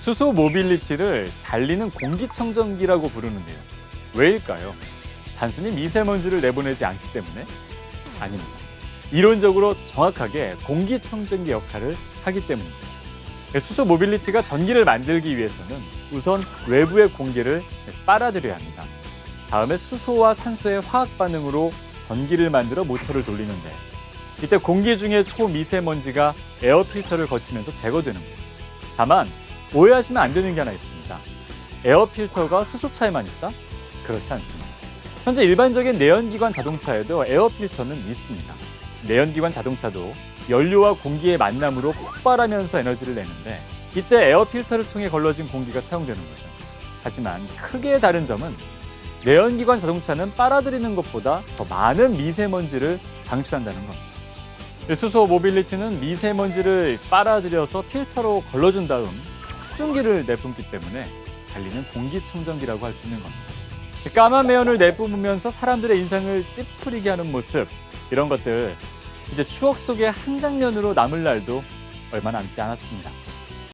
수소 모빌리티를 달리는 공기청정기라고 부르는데요. 왜일까요? 단순히 미세먼지를 내보내지 않기 때문에? 아닙니다. 이론적으로 정확하게 공기청정기 역할을 하기 때문입니다. 수소 모빌리티가 전기를 만들기 위해서는 우선 외부의 공기를 빨아들여야 합니다. 다음에 수소와 산소의 화학 반응으로 전기를 만들어 모터를 돌리는데 이때 공기 중에 초미세먼지가 에어 필터를 거치면서 제거되는 거죠. 다만 오해하시면 안 되는 게 하나 있습니다. 에어 필터가 수소차에만 있다? 그렇지 않습니다. 현재 일반적인 내연기관 자동차에도 에어 필터는 있습니다. 내연기관 자동차도 연료와 공기의 만남으로 폭발하면서 에너지를 내는데 이때 에어 필터를 통해 걸러진 공기가 사용되는 거죠. 하지만 크게 다른 점은 내연기관 자동차는 빨아들이는 것보다 더 많은 미세먼지를 방출한다는 겁니다. 수소 모빌리티는 미세먼지를 빨아들여서 필터로 걸러준 다음 수증기를 내뿜기 때문에 달리는 공기청정기라고 할 수 있는 겁니다. 까만 매연을 내뿜으면서 사람들의 인상을 찌푸리게 하는 모습 이런 것들 이제 추억 속의 한 장면으로 남을 날도 얼마 남지 않았습니다.